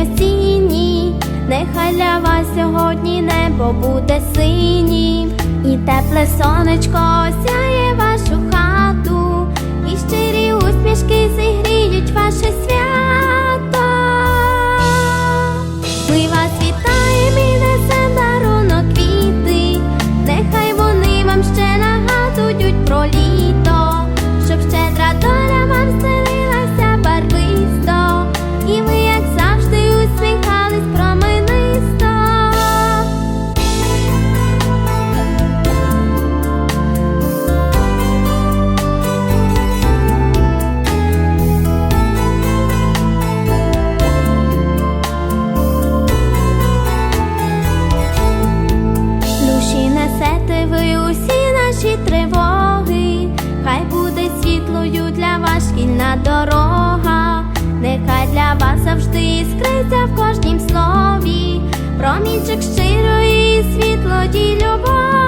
осінні, нехай для вас сьогодні небо буде синім, і тепле сонечко осяє вашу хату, і щирі усмішки зігріють ваше свято. Ми вас завжди іскриться в кожнім слові, промінчик щирої світлоді любові.